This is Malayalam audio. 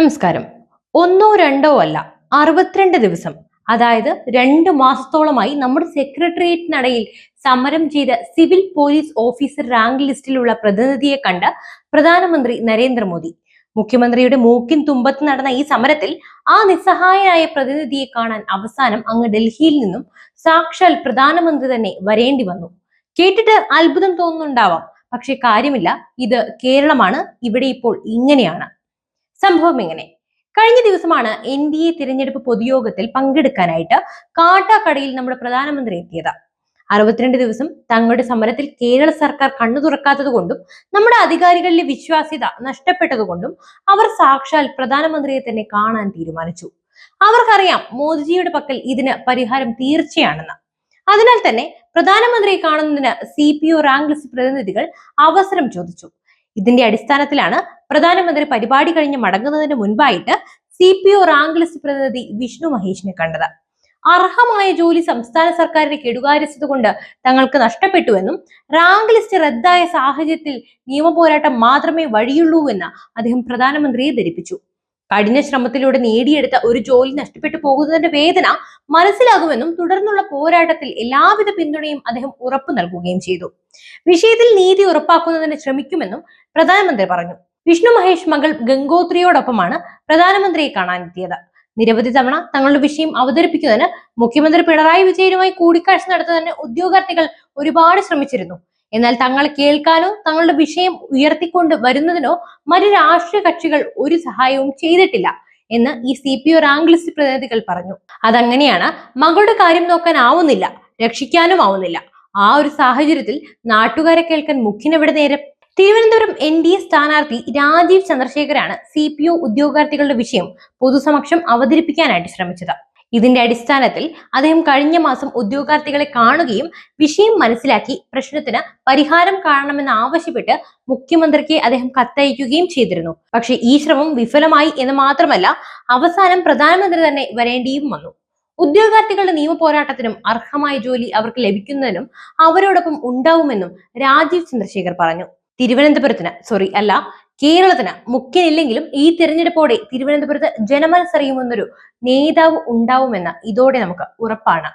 നമസ്കാരം. ഒന്നോ രണ്ടോ അല്ല അറുപത്തിരണ്ട് ദിവസം. അതായത് രണ്ട് മാസത്തോളമായി നമ്മുടെ സെക്രട്ടേറിയറ്റിനടയിൽ സമരം ചെയ്ത സിവിൽ പോലീസ് ഓഫീസർ റാങ്ക് ലിസ്റ്റിലുള്ള പ്രതിനിധിയെ കണ്ട് പ്രധാനമന്ത്രി നരേന്ദ്രമോദി. മുഖ്യമന്ത്രിയുടെ മൂക്കിൻ തുമ്പത്ത് നടന്ന ഈ സമരത്തിൽ ആ നിസ്സഹായനായ പ്രതിനിധിയെ കാണാൻ അവസാനം അങ്ങ് ഡൽഹിയിൽ നിന്നും സാക്ഷാൽ പ്രധാനമന്ത്രി തന്നെ വരേണ്ടി വന്നു. കേട്ടിട്ട് അത്ഭുതം തോന്നുന്നുണ്ടാവാം. പക്ഷെ കാര്യമില്ല ഇത് കേരളമാണ് ഇവിടെ ഇപ്പോൾ ഇങ്ങനെയാണ്. സംഭവം ഇങ്ങനെ കഴിഞ്ഞ ദിവസമാണ് എൻ ഡി എ തിരഞ്ഞെടുപ്പ് പൊതുയോഗത്തിൽ പങ്കെടുക്കാനായിട്ട് കാട്ടാക്കടയിൽ നമ്മുടെ പ്രധാനമന്ത്രി എത്തിയത്. അറുപത്തിരണ്ട് ദിവസം തങ്ങളുടെ സമരത്തിൽ കേരള സർക്കാർ കണ്ണു തുറക്കാത്തത് കൊണ്ടും നമ്മുടെ അധികാരികളിലെ വിശ്വാസ്യത നഷ്ടപ്പെട്ടതുകൊണ്ടും അവർ സാക്ഷാൽ പ്രധാനമന്ത്രിയെ തന്നെ കാണാൻ തീരുമാനിച്ചു. അവർക്കറിയാം മോദിജിയുടെ പക്കൽ ഇതിന് പരിഹാരം തീർച്ചയാണെന്ന്. അതിനാൽ തന്നെ പ്രധാനമന്ത്രിയെ കാണുന്നതിന് C P O rank list പ്രതിനിധികൾ അവസരം ചോദിച്ചു. ഇതിന്റെ അടിസ്ഥാനത്തിലാണ് പ്രധാനമന്ത്രി പരിപാടി കഴിഞ്ഞ് മടങ്ങുന്നതിന് മുൻപായിട്ട് C P O rank list പ്രതിനിധി വിഷ്ണു മഹേഷിനെ കണ്ടത്. അർഹമായ ജോലി സംസ്ഥാന സർക്കാരിന്റെ കെടുകാര്യസ്ഥത കൊണ്ട് തങ്ങൾക്ക് നഷ്ടപ്പെട്ടുവെന്നും റാങ്ക് ലിസ്റ്റ് റദ്ദായ സാഹചര്യത്തിൽ നിയമപോരാട്ടം മാത്രമേ വഴിയുള്ളൂ എന്ന് അദ്ദേഹം പ്രധാനമന്ത്രിയെ ധരിപ്പിച്ചു. കഠിന ശ്രമത്തിലൂടെ നേടിയെടുത്ത ഒരു ജോലി നഷ്ടപ്പെട്ടു പോകുന്നതിന്റെ വേദന മനസ്സിലാകുമെന്നും തുടർന്നുള്ള പോരാട്ടത്തിൽ എല്ലാവിധ പിന്തുണയും അദ്ദേഹം ഉറപ്പു നൽകുകയും ചെയ്തു. വിഷയത്തിൽ നീതി ഉറപ്പാക്കുന്നതിന് ശ്രമിക്കുമെന്നും പ്രധാനമന്ത്രി പറഞ്ഞു. വിഷ്ണു മഹേഷ് മകൾ ഗംഗോത്രിയോടൊപ്പമാണ് പ്രധാനമന്ത്രിയെ കാണാനെത്തിയത്. നിരവധി തവണ തങ്ങളുടെ വിഷയം അവതരിപ്പിക്കുന്നതിന് മുഖ്യമന്ത്രി പിണറായി വിജയനുമായി കൂടിക്കാഴ്ച നടത്തുന്നതിന് ഉദ്യോഗാർത്ഥികൾ ഒരുപാട് ശ്രമിച്ചിരുന്നു. എന്നാൽ തങ്ങൾ കേൾക്കാനോ തങ്ങളുടെ വിഷയം ഉയർത്തിക്കൊണ്ട് വരുന്നതിനോ മറ്റു രാഷ്ട്രീയ കക്ഷികൾ ഒരു സഹായവും ചെയ്തിട്ടില്ല എന്ന് ഈ C P O rank list പ്രതിനിധികൾ പറഞ്ഞു. അതങ്ങനെയാണ് മകളുടെ കാര്യം നോക്കാൻ ആവുന്നില്ല രക്ഷിക്കാനും ആവുന്നില്ല. ആ ഒരു സാഹചര്യത്തിൽ നാട്ടുകാരെ കേൾക്കാൻ മുഖ്യനെവിടെ നേരം? തിരുവനന്തപുരം എൻ ഡി എ സ്ഥാനാർത്ഥി രാജീവ് ചന്ദ്രശേഖരാണ് സി പി ഒ ഉദ്യോഗാർത്ഥികളുടെ വിഷയം പൊതുസമക്ഷം അവതരിപ്പിക്കാനായിട്ട് ശ്രമിച്ചത്. ഇതിന്റെ അടിസ്ഥാനത്തിൽ അദ്ദേഹം കഴിഞ്ഞ മാസം ഉദ്യോഗാർത്ഥികളെ കാണുകയും വിഷയം മനസ്സിലാക്കി പ്രശ്നത്തിന് പരിഹാരം കാണണമെന്ന് ആവശ്യപ്പെട്ട് മുഖ്യമന്ത്രിക്ക് അദ്ദേഹം കത്തയക്കുകയും ചെയ്തിരുന്നു. പക്ഷേ ഈ ശ്രമം വിഫലമായി എന്ന് മാത്രമല്ല അവസാനം പ്രധാനമന്ത്രി തന്നെ വരേണ്ടിയും വന്നു. ഉദ്യോഗാർത്ഥികളുടെ നിയമ പോരാട്ടത്തിനും അർഹമായ ജോലി അവർക്ക് ലഭിക്കുന്നതിനും അവരോടൊപ്പം ഉണ്ടാവുമെന്നും രാജീവ് ചന്ദ്രശേഖർ പറഞ്ഞു. തിരുവനന്തപുരത്തിന് സോറി അല്ല കേരളത്തിന് മുഖ്യനില്ലെങ്കിലും ഈ തിരഞ്ഞെടുപ്പോടെ തിരുവനന്തപുരത്ത് ജനമനസ്സറിയുമെന്നൊരു നേതാവ് ഉണ്ടാവുമെന്ന് ഇതോടെ നമുക്ക് ഉറപ്പാണ്.